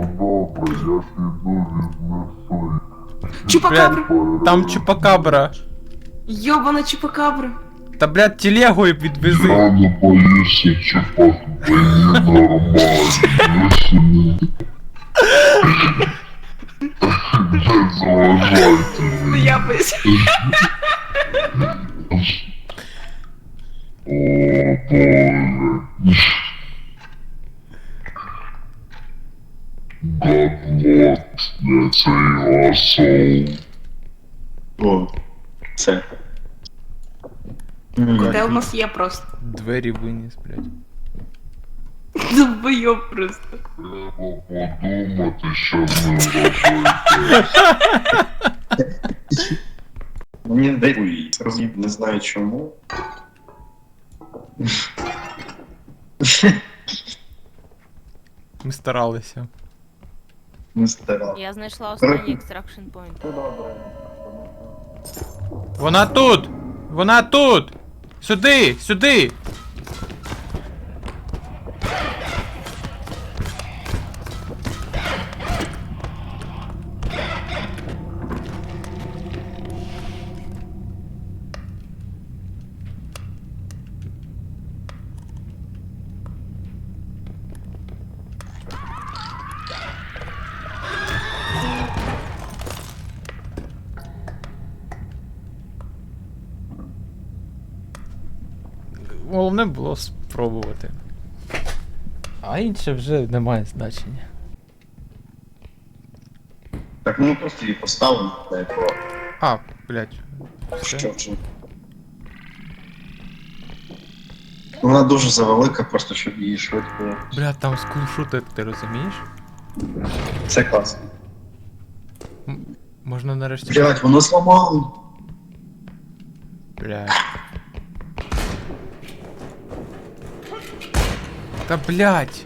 Ну добре, я піду віднесу. Чупакабра! Там чупакабра. Йобана чупакабра! Та блядь, телегою відвези. Я не боюся чіпак, мені нормально. Я собі... Не заважайте Ну мені. я боюсь. О, Боже. God Lord, я асол. О, це. Де у нас є просто. Двері виніс, блядь. Долбойоб просто. Треба подумати, що ми робити. Мені дивує, розумію, не знаю чому. Ми старалися. Не старав. Я знайшла останній екстракшн point. Вона тут! Вона тут! Сюди! Сюди! Головне було спробувати. А інше вже не має значення. Так, ну просто її поставимо, та як. А, блядь. Все. Що вже? Вона дуже завелика, просто щоб її швидко. Бля, там скулшутер, ти розумієш? Це класно. Можна нарешті. Блять, воно зламало. Блядь. Та блядь.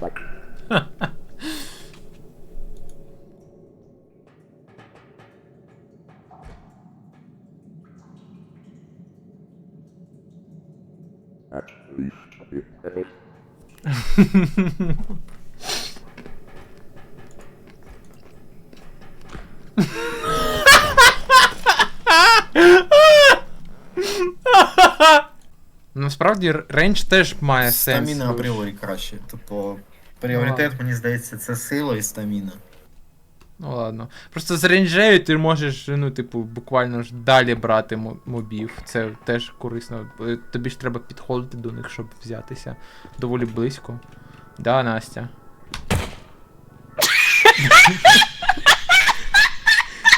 Like. At least Насправді рейндж теж має сенс. Стаміна апріорі краще. Типу, пріоритет, мені здається, це сила і стаміна. Ну ладно. Просто з рейнджею ти можеш, ну, типу, буквально ж далі брати мобів. Це теж корисно. Е, Тобі ж треба підходити до них, щоб взятися доволі близько. Да, Настя.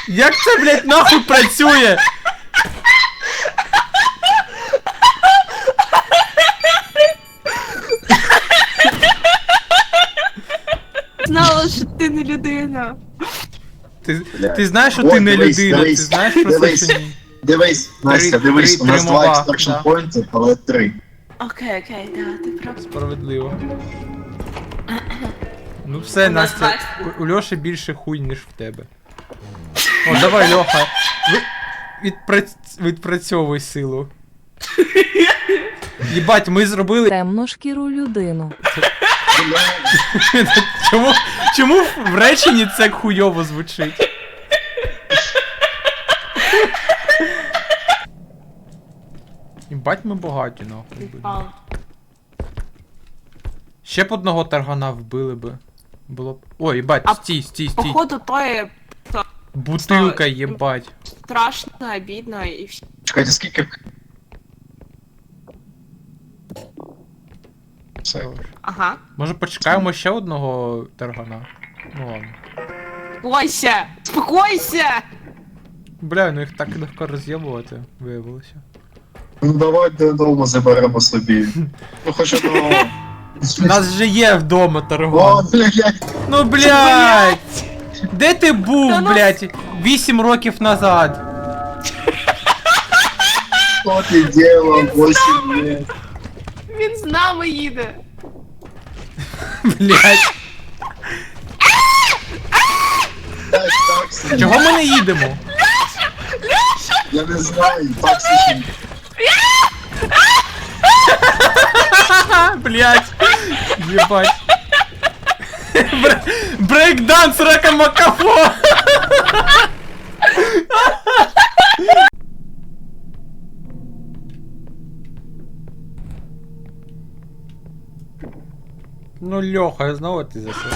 Як це, блядь, нахуй працює? Не людина. Ти, ти знаєш, що Ой, ти не дивись, людина, дивись, ти знаєш про це дивись. чи ні? Дивись, Настя, дивись, три- у нас два моба, екстракшн да. поінти, але три. Окей, окей, да, ти прав. Справедливо. Ну все, У нас Настя, у, у Льоші більше хуй, ніж в тебе. О, давай, Льоха. Ви, відпраць, відпрацьовуй силу. Єбать, ми зробили. темношкіру людину. чому, чому в реченні це хуйово звучить? Єбать ми багаті, нахуй. блін. Ще б одного таргана вбили би. Було б. Ой, єбать, А стій, стій, стій. Походу, то є Бутилка, єбать. страшно, обідно і все. Чекайте, скільки. Все. Ага. Може почекаємо ще одного таргана? Ну ладно. Спокойся! Спокойся! Бля, ну їх так легко роз'єбувати, виявилося. Ну давайте додому заберемо собі. Ну хоч одного. У нас же є вдома О, блядь! Ну блядь! Де ти був, ну- блядь, 8 років назад? Что ты делал 8 лет? З нами їде. Такси. Чого ми не їдемо? Я не знаю, такси. Ха, блядь. Єбать. Бре- Брейкданс рака макафо. Ну, Льоха, знову ти за що?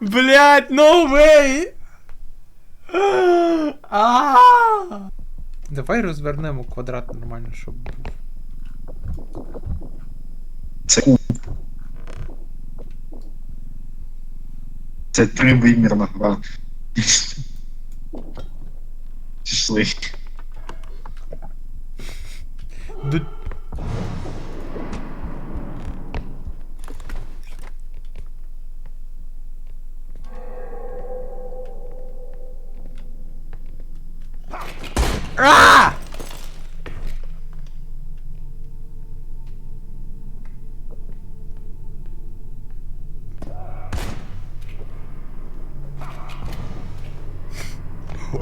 Блять, no way! Давай розвернемо квадрат нормально, щоб був. Це Це тривимірна гра. Пішли. Ду- А!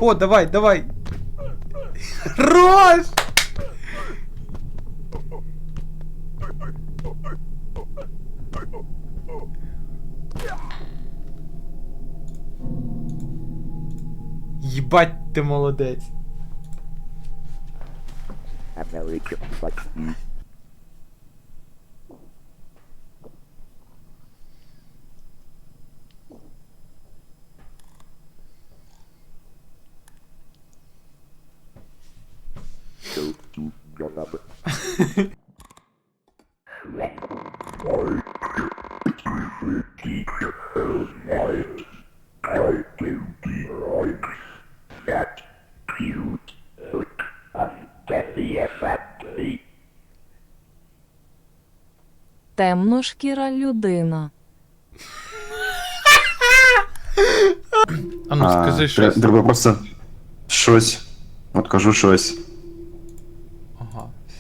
О, давай, давай. Хорош! Єбать ти молодець. Темношкіра людина. А ну скажи щось. Треба просто щось. От кажу щось.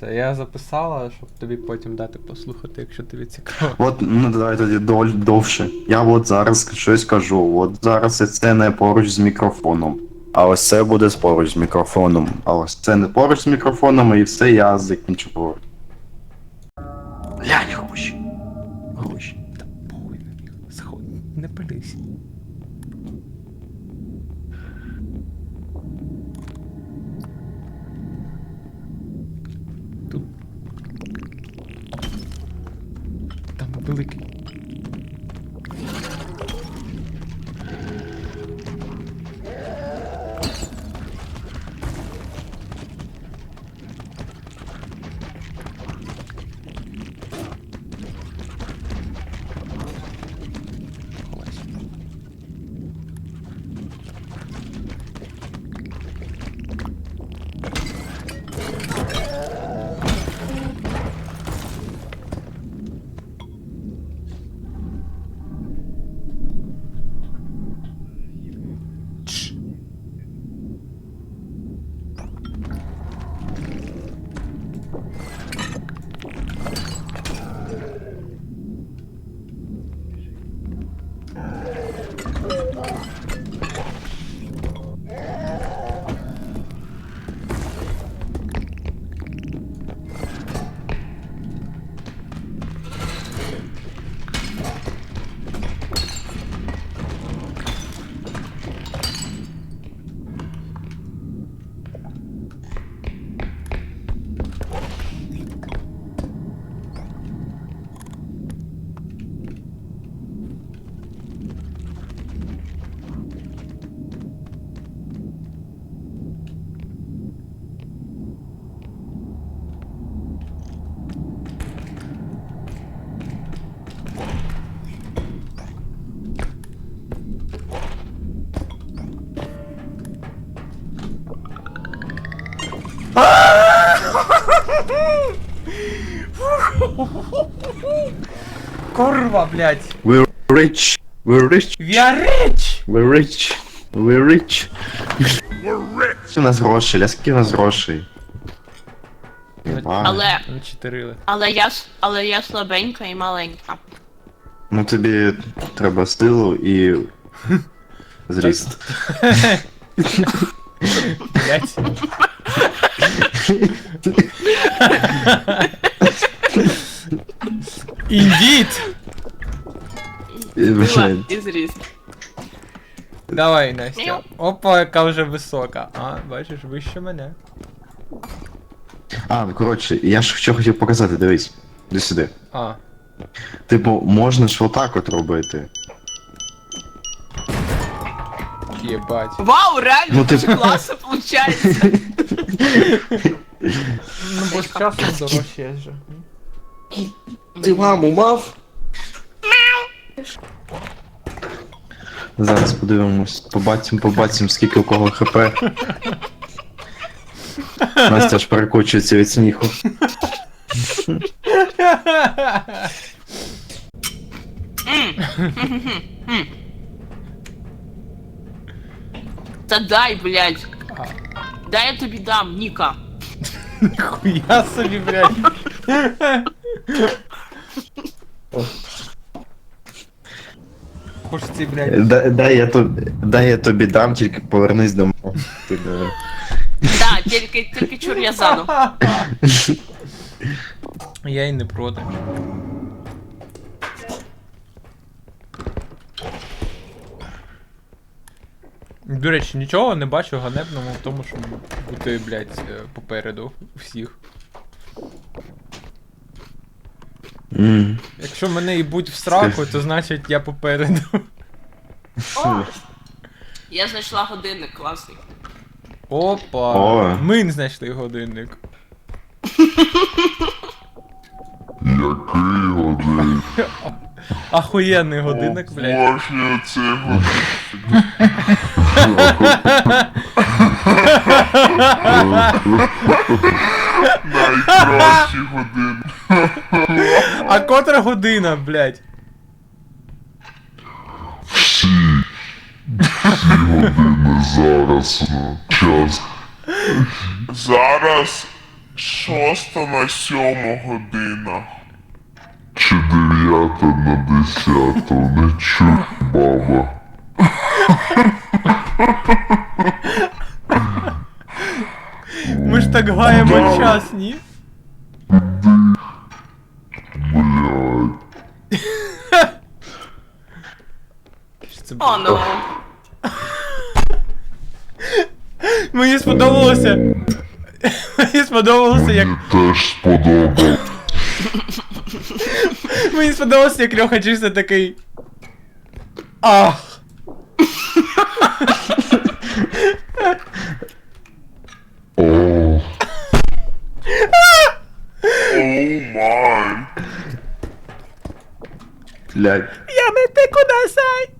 Все, я записала, щоб тобі потім дати послухати, якщо тобі цікаво. От, ну давай тоді доль, довше. Я от зараз щось кажу. От зараз це не поруч з мікрофоном. А ось це буде поруч з мікрофоном. А ось це не поруч з мікрофоном, і все я закінчу поруч. Глянь, гроші. великий. Курва, блядь. We're rich. We're rich. We are rich! We're rich. We're rich. Скільки у нас грошей, скільки у нас грошей. Єба. Але, Ну, чотирили. але я, с- але я слабенька і маленька. Ну тобі треба силу і зріст. Блядь. Indeed! І, Сила блядь, і. Давай, Настя. Опа, яка вже висока. А, бачиш, вище мене. А, ну коротше, я ж що хотів показати, дивись. Іди сюди. А, Типу, можна ж отак от робити. єбать. Вау, реально Ну, ти- дуже класно виходить. Ну, бо з часом дорожче же. Ти маму мав? Зараз подивимось, побачимо, побачимо, скільки у кого хп. Настя аж перекочується від сміху. Та дай, блядь. Дай я тобі дам, Ніка. Хуя собі, блядь. Ці, блядь. Дай, дай, я тобі, дай я тобі дам, тільки повернись до мого. Ти, е, Да, тільки, тільки чур'язану. Я й не проти. До речі, нічого не бачу ганебного в тому, щоб бути, блядь, е, попереду всіх. М. Якщо мене і будь в сраку, то значить я попереду. О! Я знайшла годинник класний. Опа! О. Ми знайшли годинник. Який годин? Ахуєнний годинник, блядь. Обожнюю цей годин. Найкращі години. А котра година, блядь? Всі. Всі години зараз час. Зараз шоста на сьому година. Чи дев'ята на десяту, не чую, баба. Ми ж так гаємо час, ні? Блядь. Що це О, ну. Мені сподобалося. Мені сподобалося, як. Мені теж сподобалось. Мені сподобалося, як Льоха чисто такий. Ах! О. О май. Блядь. Я не те кудасай!